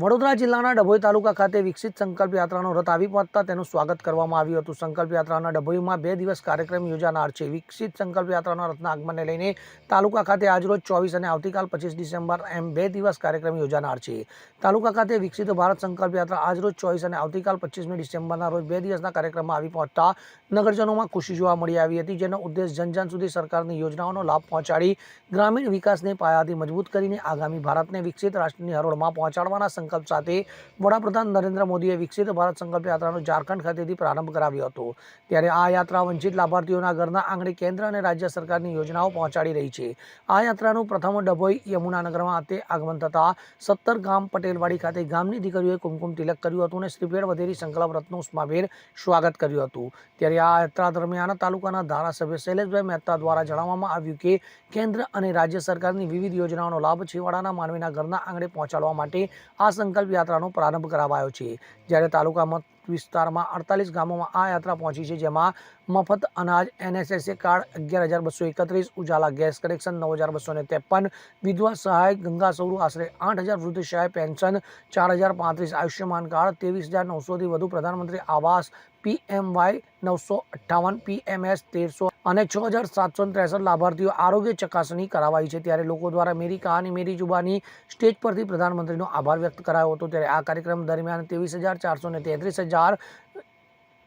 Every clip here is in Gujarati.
વડોદરા જિલ્લાના ડભોઈ તાલુકા ખાતે વિકસિત સંકલ્પ યાત્રાનો રથ આવી પહોંચતા તેનું સ્વાગત કરવામાં આવ્યું હતું. સંકલ્પ યાત્રાના ડભોઈમાં બે દિવસ કાર્યક્રમ યોજાનાર છે. વિકસિત સંકલ્પ યાત્રાના રથના આગમનને લઈને તાલુકા ખાતે આજરોજ ચોવીસ અને આવતીકાલ પચીસ ડિસેમ્બર એમ બે દિવસ કાર્યક્રમ યોજાનાર છે. તાલુકા ખાતે વિકસિત ભારત સંકલ્પ યાત્રા આજરોજ ચોવીસ અને આવતીકાલ પચીસમી ડિસેમ્બરના રોજ બે દિવસના કાર્યક્રમમાં આવી પહોંચતા નગરજનોમાં ખુશી જોવા મળી આવી હતી, જેનો ઉદ્દેશ જન જન સુધી સરકારની યોજનાઓનો લાભ પહોંચાડી ગ્રામીણ વિકાસને પાયાથી મજબૂત કરીને આગામી ભારતને વિકસિત રાષ્ટ્રની હરોળમાં પહોંચાડવાના સંકલ્પ સાથે વડાપ્રધાન નરેન્દ્ર મોદીએ વિકસિત ભારત સંકલ્પ યાત્રાનો ઝારખંડ ખાતેથી પ્રારંભ કરાવ્યો હતો. ત્યારે આ યાત્રા વંચિત લાભાર્થીઓના ઘરના આંગણે કેન્દ્ર અને રાજ્ય સરકારની યોજનાઓ પહોંચાડી રહી છે. આ યાત્રાનું પ્રથમ ડભોઈ યમુનાનગરમાં તે આગમન થતાં સત્તર ગામ પટેલવાડી ખાતે ગામની દીકરીઓએ કુમકુમ તિલક કર્યું હતું અને શ્રીફેર વધેરી સંકલ્પ ઉષ્માભેર સ્વાગત કર્યું હતું. ત્યારે આ યાત્રા દરમિયાન તાલુકાના ધારાસભ્ય શૈલેષભાઈ મહેતા દ્વારા જણાવવામાં આવ્યું કે, કેન્દ્ર અને રાજ્ય સરકારની વિવિધ યોજનાઓનો લાભ છેવાડાના માનવીના ઘરના આંગણે પહોંચાડવા માટે આ સંકલ્પ યાત્રાનો પ્રારંભ કરાવાયો છે. જ્યારે તાલુકામાં વિસ્તારમાં અડતાલીસ ગામોમાં આ યાત્રા પહોંચી છે, જેમાં મફત અનાજ એનએસએસએ કાર્ડ અગિયાર હજાર બસો એકત્રીસ, ઉજાલા ગેસ કનેક્શન નવ હજાર બસો ને ત્રેપન વિધવા સહાય, ગંગા સૌરુ આશરે આઠ હજાર, વૃદ્ધ સહાય, પેન્શન ચાર હજાર પાંત્રીસ, આયુષ્યમાન કાર્ડ ત્રેવીસ હજાર નવસોથી વધુ પ્રધાનમંત્રી આવાસ પીએમવાય નવસો અઠ્ઠાવન, પીએમએસ તેરસો અને છ હજાર સાતસો ત્રેસઠ લાભાર્થીઓ આરોગ્ય ચકાસણી કરાવાઈ છે. ત્યારે લોકો દ્વારા મેરી કહાની, મેરી જુબાની સ્ટેજ પરથી પ્રધાનમંત્રીનો આભાર વ્યક્ત કરાયો હતો. ત્યારે આ કાર્યક્રમ દરમિયાન ત્રેવીસ હજાર ચારસો ને તેત્રીસ હજાર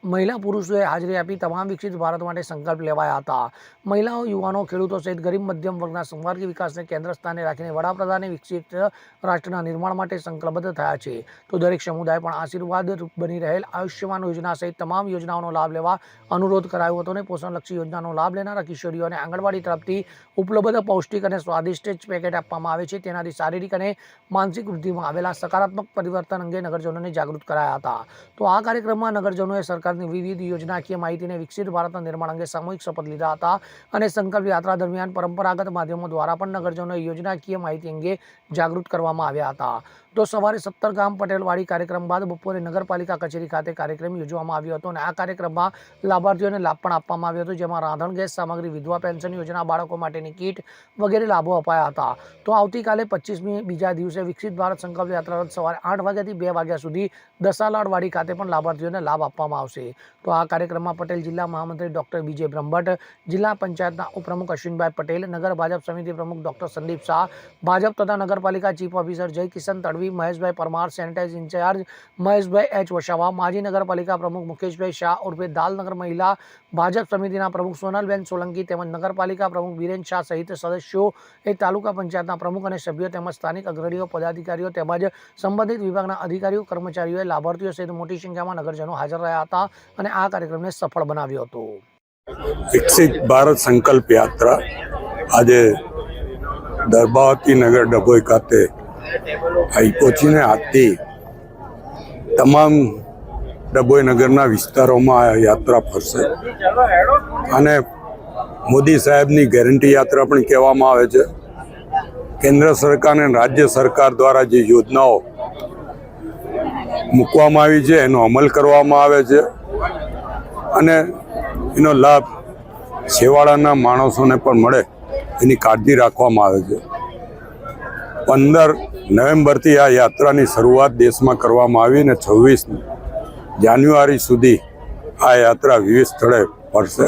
મહિલા પુરુષોએ હાજરી આપી તમામ વિકસિત ભારત માટે સંકલ્પ લેવાયા હતા. મહિલાઓ, યુવાનો, ખેડૂતો સહિત ગરીબ મધ્યમ વર્ગના સંવાર્ગી વિકાસને કેન્દ્ર સ્થાને રાખીને વડાપ્રધાને વિકસિત રાષ્ટ્રના નિર્માણ માટે સંકલ્પબદ્ધ થયા છે. તો દરેક સમુદાય પણ આશીર્વાદ બની રહેલ આયુષ્યમાન યોજના સહિત તમામ યોજનાઓનો લાભ લેવા અનુરોધ કરાયો હતો અને પોષણલક્ષી યોજનાનો લાભ લેનારા કિશોરીઓને આંગણવાડી તરફથી ઉપલબ્ધ પૌષ્ટિક અને સ્વાદિષ્ટ પેકેટ આપવામાં આવે છે. તેનાથી શારીરિક અને માનસિક વૃદ્ધિમાં આવેલા સકારાત્મક પરિવર્તન અંગે નગરજનોને જાગૃત કરાયા હતા. તો આ કાર્યક્રમમાં નગરજનોએ સરકારની વિવિધ યોજનાકીય માહિતીને વિકસિત ભારતના નિર્માણ અંગે સામૂહિક શપથ લીધા હતા અને સંકલ્પ યાત્રા દરમિયાન પરંપરાગત માધ્યમો દ્વારા પણ નગરજનોએ યોજનાકીય માહિતી અંગે જાગૃત કરવામાં આવ્યા હતા. તો સવારે સત્તર ગામ પટેલવાડી કાર્યક્રમ બાદ બપોરે નગરપાલિકા કચેરી ખાતે કાર્યક્રમ યોજવામાં આવ્યો હતો અને આ કાર્યક્રમમાં લાભાર્થીઓને લાભ પણ આપવામાં આવ્યો હતો, જેમાં રાંધણ, ગેસ સામગ્રી, વિધવા પેન્શન યોજના, બાળકો માટેની કીટ વગેરે લાભો અપાયા હતા. તો આવતીકાલે પચીસમી બીજા દિવસે વિકસિત ભારત સંકલ્પ યાત્રા સવારે આઠ વાગ્યાથી બે વાગ્યા સુધી દસાલાડવાડી ખાતે પણ લાભાર્થીઓને લાભ આપવામાં આવશે. તો આ કાર્યક્રમમાં પટેલ જિલ્લા મહામંત્રી ડૉક્ટર વિજય બ્રહ્મભટ્ટ, જિલ્લા પંચાયતના ઉપપ્રમુખ અશ્વિનભાઈ પટેલ, નગર ભાજપ સમિતિ પ્રમુખ ડૉક્ટર સંદીપ શાહ, ભાજપ તથા નગરપાલિકા chief officer Jay Kishan Tadvi, Maheshbhai Parmar sanitize incharge Maheshbhai H Vasava, માજી નગરપાલિકા પ્રમુખ મુકેશભાઈ શાહ ઉર્ફે દાલનગર મહિલા, ભાજપ સમિતિના પ્રમુખ સોનલબેન સોલંકી તેમજ નગરપાલિકા પ્રમુખ વિરેન શાહ સહિત સદસ્યો એ તાલુકા પંચાયતના પ્રમુખ અને સભ્યો તેમજ સ્થાનિક અગ્રણીઓ, પદાધિકારીઓ તેમજ સંબંધિત વિભાગના અધિકારીઓ કર્મચારીઓએ લાભાર્થીઓ સહિત મોટી સંખ્યામાં નગરજનો હાજર રહ્યા હતા. અને આ કાર્યક્રમને સફળ બનાવ્યો હતો. વિકસિત ભારત સંકલ્પ યાત્રા આજે દરબાવતી નગર ડભોઈ ખાતે પહોંચીને આજથી તમામ ડભોઈ નગરના વિસ્તારોમાં આ યાત્રા ફરશે. અને મોદી સાહેબની ગેરંટી યાત્રા પણ કહેવામાં આવે છે. કેન્દ્ર સરકાર અને રાજ્ય સરકાર દ્વારા જે યોજનાઓ મૂકવામાં આવી છે, એનો અમલ કરવામાં આવે છે. અને એનો લાભ છેવાડાના માણસોને પણ મળે, એની કાળજી રાખવામાં આવે છે. પંદર નવેમ્બરથી આ યાત્રાની શરૂઆત દેશમાં કરવામાં આવી અને છવ્વીસ જાન્યુઆરી સુધી આ યાત્રા વિવિધ સ્થળે ફરશે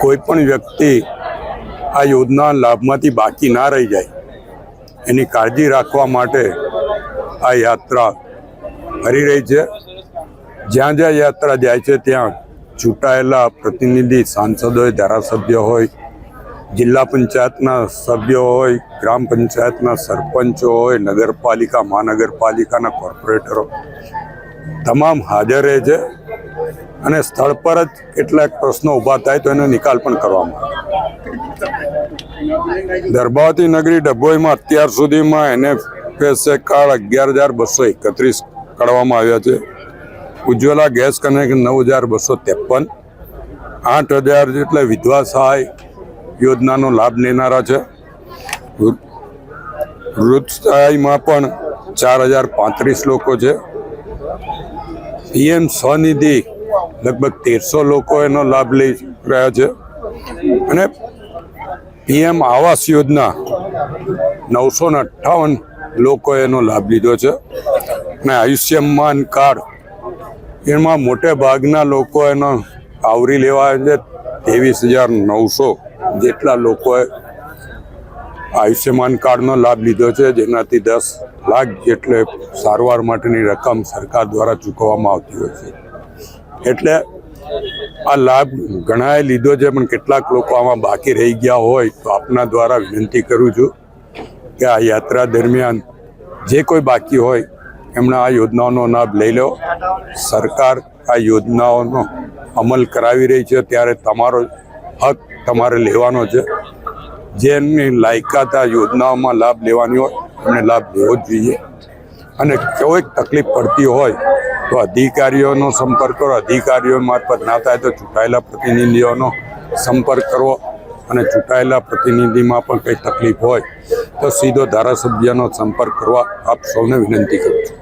કોઈ પણ વ્યક્તિ આ યોજના લાભમાંથી બાકી ના રહી જાય, એની કાળજી રાખવા માટે આ યાત્રા ફરી રહી છે. જ્યાં જ્યાં યાત્રા જાય છે, ત્યાં ચૂંટાયેલા પ્રતિનિધિ, સાંસદો હોય, ધારાસભ્ય હોય, જિલ્લા પંચાયતના સભ્યો હોય, ગ્રામ પંચાયતના સરપંચો હોય, નગરપાલિકા, મહાનગરપાલિકાના કોર્પોરેટરો. તમામ હાજર રહે છે અને સ્થળ પર જ કેટલાક પ્રશ્નો ઊભા થાય તો એનો નિકાલ પણ કરવામાં આવે. ગર્ભાવતી નગરી ડભોઈમાં અત્યાર સુધીમાં એને કાર્ડ અગિયાર હજાર બસો એકત્રીસ કાઢવામાં આવ્યા છે. ઉજ્જવલા ગેસ કનેક્શન નવ હજાર બસો ત્રેપન, આઠ હજાર જેટલા વિધવા સહાય યોજનાનો લાભ લેનારા છે. વૃદ્ધ સહાયમાં પણ ચાર હજાર પાંત્રીસ લોકો છે. પીએમ સ્વનિધિ લગભગ તેરસો લોકો એનો લાભ લઈ રહ્યા છે. અને પીએમ આવાસ યોજના નવસો ને અઠ્ઠાવન લોકોએ એનો લાભ લીધો છે. અને આયુષ્યમાન કાર્ડ એમાં મોટે ભાગના લોકો એનો આવરી લેવા છે. ત્રેવીસ હજાર નવસો જેટલા લોકોએ આયુષ્યમાન કાર્ડનો લાભ લીધો છે, જેનાથી દસ લાખ જેટલે સારવાર માટેની રકમ સરકાર દ્વારા ચૂકવવામાં આવતી હોય છે. એટલે આ લાભ ઘણાએ લીધો છે, પણ કેટલાક લોકો આમાં બાકી રહી ગયા હોય તો આપના દ્વારા વિનંતી કરું છું કે આ યાત્રા દરમિયાન જે કોઈ બાકી હોય એમણે આ યોજનાઓનો લાભ લઈ લો. સરકાર આ યોજનાઓનો અમલ કરાવી રહી છે. ત્યારે તમારો હક તમારે લેવાનો છે. જેની લાયકાત આ યોજનાઓમાં લાભ લેવાની હોય, એમને લાભ લેવો જ જોઈએ. અને કોઈક તકલીફ પડતી હોય, તો અધિકારીઓનો સંપર્ક કરો. અધિકારીઓ મારફત ના થાય તો ચૂંટાયેલા પ્રતિનિધિઓનો સંપર્ક કરવો અને ચૂંટાયેલા પ્રતિનિધિમાં પણ કંઈ તકલીફ હોય, તો સીધો ધારાસભ્યનો સંપર્ક કરવા આપ સૌને વિનંતી કરું છું.